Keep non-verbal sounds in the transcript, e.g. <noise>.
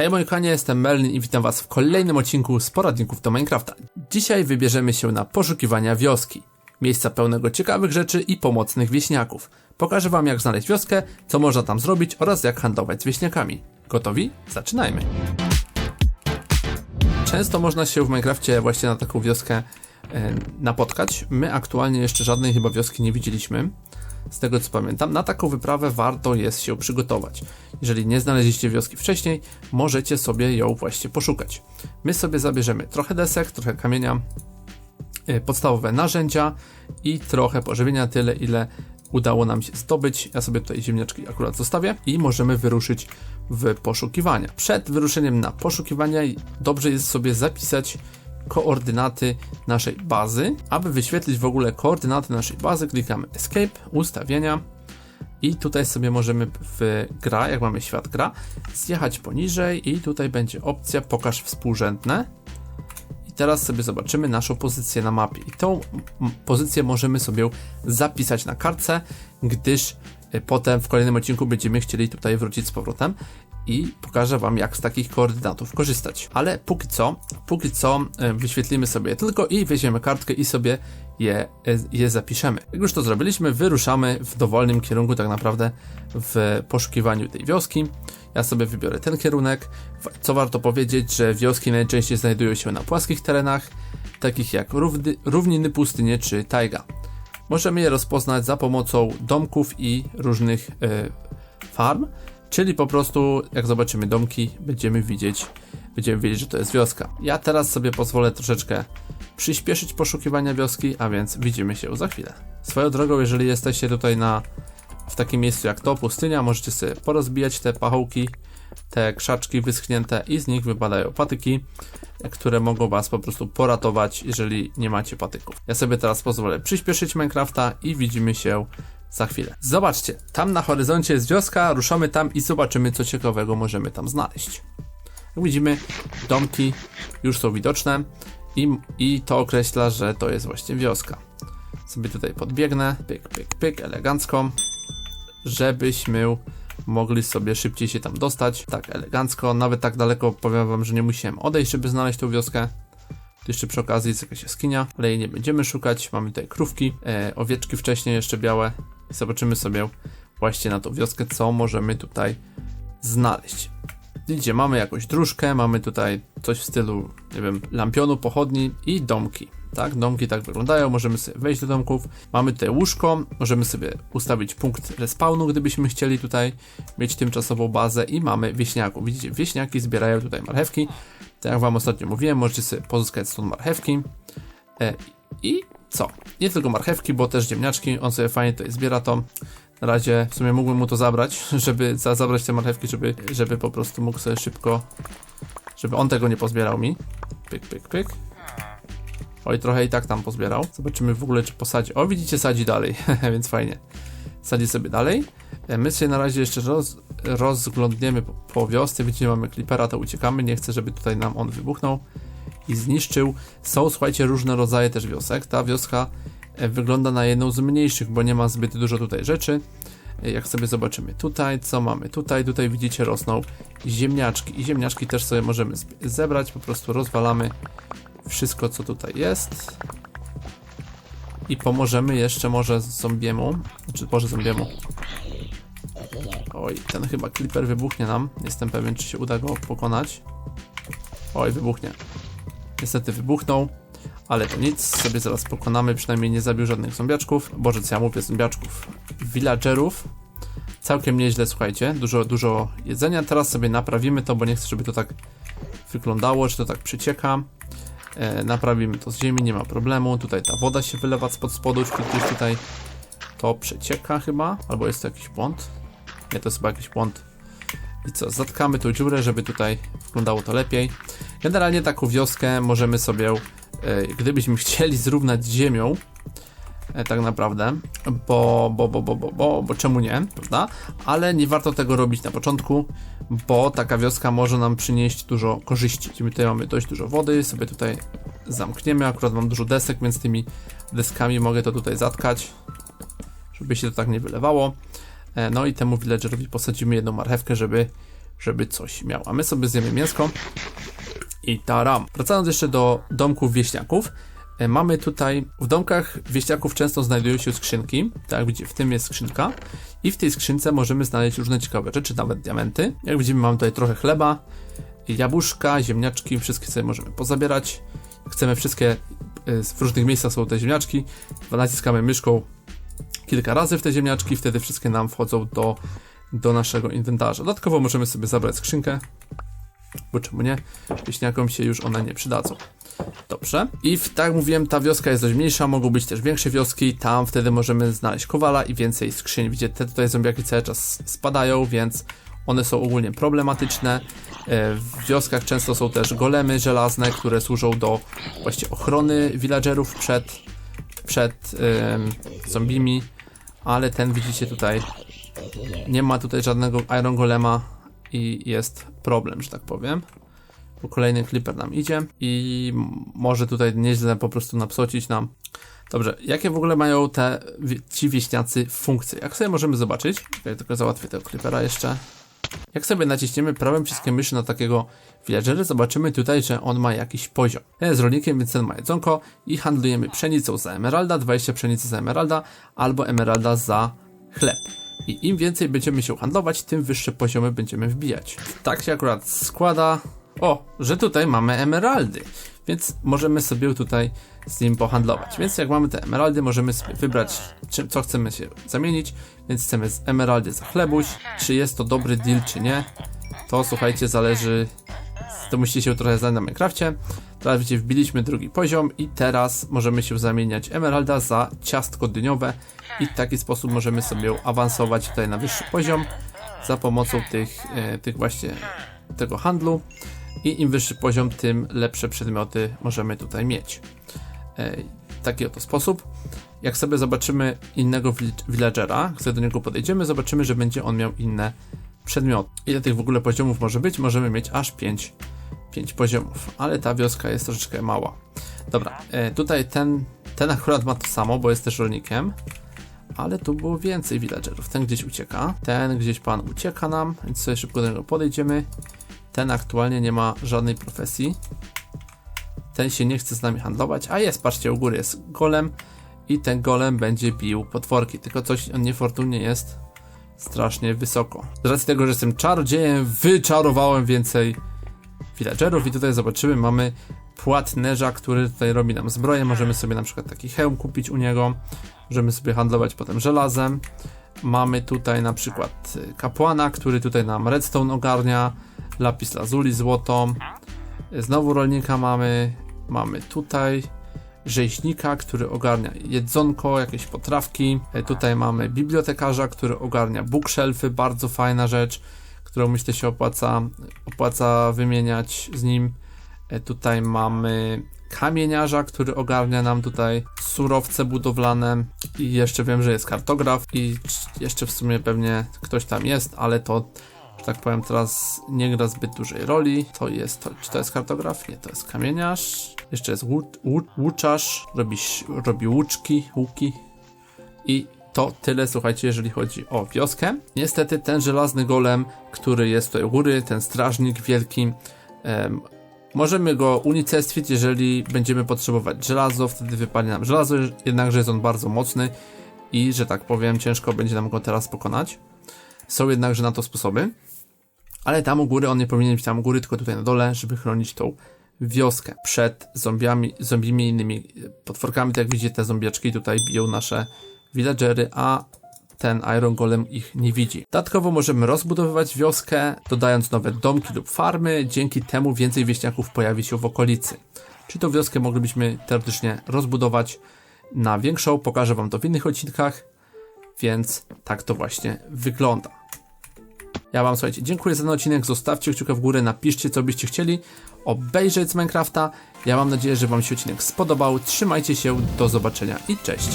Hej moi kochani, jestem Merlin i witam was w kolejnym odcinku z poradników do Minecrafta. Dzisiaj wybierzemy się na poszukiwania wioski. Miejsca pełnego ciekawych rzeczy i pomocnych wieśniaków. Pokażę wam jak znaleźć wioskę, co można tam zrobić oraz jak handlować z wieśniakami. Gotowi? Zaczynajmy! Często można się w Minecrafcie właśnie na taką wioskę napotkać. My aktualnie jeszcze żadnej chyba wioski nie widzieliśmy. Z tego co pamiętam, na taką wyprawę warto jest się przygotować. Jeżeli nie znaleźliście wioski wcześniej, możecie sobie ją właśnie poszukać. My sobie zabierzemy trochę desek, trochę kamienia, e, podstawowe narzędzia i trochę pożywienia, tyle ile udało nam się zdobyć. Ja sobie tutaj ziemniaczki akurat zostawię i możemy wyruszyć w poszukiwania. Przed wyruszeniem na poszukiwania dobrze jest sobie zapisać koordynaty naszej bazy. Aby wyświetlić w ogóle koordynaty naszej bazy, klikamy Escape, ustawienia i tutaj sobie możemy w gra, jak mamy świat gra, zjechać poniżej i tutaj będzie opcja pokaż współrzędne. I teraz sobie zobaczymy naszą pozycję na mapie. I tą pozycję możemy sobie zapisać na kartce, gdyż y, potem w kolejnym odcinku będziemy chcieli tutaj wrócić z powrotem i pokażę Wam, jak z takich koordynatów korzystać. Ale póki co, póki co e, wyświetlimy sobie tylko i weźmiemy kartkę i sobie je, e, je zapiszemy. Jak już to zrobiliśmy, wyruszamy w dowolnym kierunku tak naprawdę w poszukiwaniu tej wioski. Ja sobie wybiorę ten kierunek. Co warto powiedzieć, że wioski najczęściej znajdują się na płaskich terenach, takich jak równy, równiny, pustynie czy tajga. Możemy je rozpoznać za pomocą domków i różnych y, farm. Czyli po prostu, jak zobaczymy domki, będziemy widzieć, będziemy wiedzieć, że to jest wioska. Ja teraz sobie pozwolę troszeczkę przyspieszyć poszukiwania wioski, a więc widzimy się za chwilę. Swoją drogą, jeżeli jesteście tutaj na w takim miejscu jak to, pustynia, możecie sobie porozbijać te pachołki, te krzaczki wyschnięte i z nich wypadają patyki, które mogą was po prostu poratować, jeżeli nie macie patyków. Ja sobie teraz pozwolę przyspieszyć Minecrafta i widzimy się za chwilę. Zobaczcie, tam na horyzoncie jest wioska, ruszamy tam i zobaczymy, co ciekawego możemy tam znaleźć. Jak widzimy, domki już są widoczne i, i to określa, że to jest właśnie wioska. Sobie tutaj podbiegnę, pyk, pyk, pyk, elegancko, żebyśmy mogli sobie szybciej się tam dostać. Tak, elegancko, nawet tak daleko powiem wam, że nie musiałem odejść, żeby znaleźć tą wioskę. Tu jeszcze przy okazji jest jakaś jaskinia, ale jej nie będziemy szukać. Mamy tutaj krówki, e, owieczki wcześniej jeszcze białe. Zobaczymy sobie właśnie na tą wioskę, co możemy tutaj znaleźć. Widzicie, mamy jakąś dróżkę, mamy tutaj coś w stylu, nie wiem, lampionu, pochodni i domki. Tak, domki tak wyglądają, możemy sobie wejść do domków. Mamy tutaj łóżko, możemy sobie ustawić punkt respawnu, gdybyśmy chcieli tutaj mieć tymczasową bazę i mamy wieśniaków. Widzicie, wieśniaki zbierają tutaj marchewki. Tak jak wam ostatnio mówiłem, możecie sobie pozyskać stąd marchewki. E, I co? Nie tylko marchewki, bo też ziemniaczki, on sobie fajnie tutaj zbiera to. Na razie w sumie mógłbym mu to zabrać, <laughs> żeby za, zabrać te marchewki, żeby, żeby po prostu mógł sobie szybko, żeby on tego nie pozbierał mi. Pyk, pyk, pyk. Oj, trochę i tak tam pozbierał. Zobaczymy w ogóle, czy posadzi. O, widzicie, sadzi dalej, <laughs> więc fajnie. Sadzi sobie dalej. E, my się na razie jeszcze roz, rozglądniemy po, po wiosce. Widzicie, mamy klipera, to uciekamy. Nie chcę, żeby tutaj nam on wybuchnął i zniszczył. Są, słuchajcie, różne rodzaje też wiosek. Ta wioska e, wygląda na jedną z mniejszych, bo nie ma zbyt dużo tutaj rzeczy. E, jak sobie zobaczymy tutaj, co mamy tutaj, tutaj widzicie rosną ziemniaczki i ziemniaczki też sobie możemy zebrać, po prostu rozwalamy wszystko co tutaj jest i pomożemy jeszcze może zombiemu, znaczy może zombiemu. Oj, ten chyba creeper wybuchnie nam, jestem pewien czy się uda go pokonać. Oj, wybuchnie. Niestety wybuchnął, ale to nic, sobie zaraz pokonamy, przynajmniej nie zabił żadnych zombiaczków. Boże, co ja mówię, zombiaczków. Villagerów. Całkiem nieźle, słuchajcie, dużo, dużo jedzenia. Teraz sobie naprawimy to, bo nie chcę, żeby to tak wyglądało, czy to tak przycieka. E, naprawimy to z ziemi, nie ma problemu. Tutaj ta woda się wylewa spod spodu, czyli gdzieś tutaj to przecieka chyba, albo jest to jakiś błąd. Nie, to jest chyba jakiś błąd. I co, zatkamy tą dziurę, żeby tutaj wyglądało to lepiej. Generalnie taką wioskę możemy sobie, e, gdybyśmy chcieli zrównać z ziemią, e, tak naprawdę, bo, bo, bo, bo, bo, bo, bo czemu nie, prawda? Ale nie warto tego robić na początku, bo taka wioska może nam przynieść dużo korzyści. My tutaj mamy dość dużo wody, sobie tutaj zamkniemy, akurat mam dużo desek, więc tymi deskami mogę to tutaj zatkać, żeby się to tak nie wylewało. E, no i temu villagerowi posadzimy jedną marchewkę, żeby żeby coś miał. A my sobie zjemy mięsko i taram. Wracając jeszcze do domków wieśniaków, e, mamy tutaj, w domkach wieśniaków często znajdują się skrzynki, tak widzicie, w tym jest skrzynka i w tej skrzynce możemy znaleźć różne ciekawe rzeczy, nawet diamenty. Jak widzimy mamy tutaj trochę chleba, jabłuszka, ziemniaczki, wszystkie sobie możemy pozabierać. Chcemy wszystkie, e, w różnych miejscach są te ziemniaczki, naciskamy myszką kilka razy w te ziemniaczki, wtedy wszystkie nam wchodzą do, do naszego inwentarza. Dodatkowo możemy sobie zabrać skrzynkę, bo czemu nie? Wieśniakom się już one nie przydadzą. Dobrze. I w, tak jak mówiłem, ta wioska jest dość mniejsza, mogą być też większe wioski, tam wtedy możemy znaleźć kowala i więcej skrzyń. Widzicie, te tutaj zombiaki cały czas spadają, więc one są ogólnie problematyczne. E, W wioskach często są też golemy żelazne, które służą do właśnie ochrony villagerów przed, przed em, zombimi, ale ten widzicie tutaj nie ma tutaj żadnego Iron Golema i jest problem, że tak powiem. Bo kolejny Clipper nam idzie i może tutaj nieźle po prostu napsocić nam. Dobrze, jakie w ogóle mają te ci wieśniacy funkcje? Jak sobie możemy zobaczyć? Ja tylko załatwię tego Clippera jeszcze. Jak sobie naciśniemy prawym przyciskiem myszy na takiego villagera, zobaczymy tutaj, że on ma jakiś poziom. Ten jest rolnikiem, więc ten ma jedzonko i handlujemy pszenicą za emeralda, 20 pszenicy za emeralda albo emeralda za chleb. I im więcej będziemy się handlować, tym wyższe poziomy będziemy wbijać. Tak się akurat składa, o, że tutaj mamy emeraldy, więc możemy sobie tutaj z nim pohandlować. Więc jak mamy te emeraldy, możemy sobie wybrać, czym, co chcemy się zamienić, więc chcemy z emeraldy za chlebuś. Czy jest to dobry deal, czy nie, to słuchajcie, zależy, to musicie się trochę znać na Minecrafcie. Teraz widzicie, wbiliśmy drugi poziom i teraz możemy się zamieniać emeralda za ciastko dyniowe i w taki sposób możemy sobie awansować tutaj na wyższy poziom za pomocą tych, e, tych właśnie tego handlu i im wyższy poziom, tym lepsze przedmioty możemy tutaj mieć. E, taki oto sposób. Jak sobie zobaczymy innego vill- villagera, sobie do niego podejdziemy, zobaczymy, że będzie on miał inne przedmioty. Ile tych w ogóle poziomów może być? Możemy mieć aż 5, 5 poziomów, ale ta wioska jest troszeczkę mała. Dobra, e, tutaj ten, ten akurat ma to samo, bo jest też rolnikiem, ale tu było więcej villagerów. Ten gdzieś ucieka, ten gdzieś pan ucieka nam, więc sobie szybko do niego podejdziemy. Ten aktualnie nie ma żadnej profesji. Ten się nie chce z nami handlować, a jest, patrzcie, u góry jest golem i ten golem będzie bił potworki, tylko coś on niefortunnie jest strasznie wysoko. Z racji tego, że jestem czarodziejem, wyczarowałem więcej villagerów i tutaj zobaczymy, mamy płatnerza, który tutaj robi nam zbroję, możemy sobie na przykład taki hełm kupić u niego, możemy sobie handlować potem żelazem, mamy tutaj na przykład kapłana, który tutaj nam redstone ogarnia, lapis lazuli złotą, znowu rolnika mamy, mamy tutaj rzeźnika, który ogarnia jedzonko, jakieś potrawki. E, Tutaj mamy bibliotekarza, który ogarnia bookshelfy, bardzo fajna rzecz, którą myślę się opłaca, opłaca wymieniać z nim. E, Tutaj mamy kamieniarza, który ogarnia nam tutaj surowce budowlane i jeszcze wiem, że jest kartograf i jeszcze w sumie pewnie ktoś tam jest, ale to tak powiem, teraz nie gra zbyt dużej roli. To jest, to, czy to jest kartograf? Nie, to jest kamieniarz. Jeszcze jest łu, łu, łuczarz, robi, robi łuczki, łuki. I to tyle, słuchajcie, jeżeli chodzi o wioskę. Niestety ten żelazny golem, który jest tutaj u góry, ten strażnik wielki, em, możemy go unicestwić, jeżeli będziemy potrzebować żelazo, wtedy wypadnie nam żelazo, jednakże jest on bardzo mocny i, że tak powiem, ciężko będzie nam go teraz pokonać. Są jednakże na to sposoby. Ale tam u góry, on nie powinien być tam u góry, tylko tutaj na dole, żeby chronić tą wioskę przed zombiami, zombimi innymi potworkami. Tak jak widzicie, te zombieczki tutaj biją nasze villagery, a ten Iron Golem ich nie widzi. Dodatkowo możemy rozbudowywać wioskę, dodając nowe domki lub farmy. Dzięki temu więcej wieśniaków pojawi się w okolicy. Czy tą wioskę moglibyśmy teoretycznie rozbudować na większą? Pokażę Wam to w innych odcinkach, więc tak to właśnie wygląda. Ja Wam słuchajcie, dziękuję za ten odcinek. Zostawcie kciuka w górę, napiszcie co byście chcieli obejrzeć z Minecrafta. Ja mam nadzieję, że Wam się odcinek spodobał. Trzymajcie się, do zobaczenia i cześć.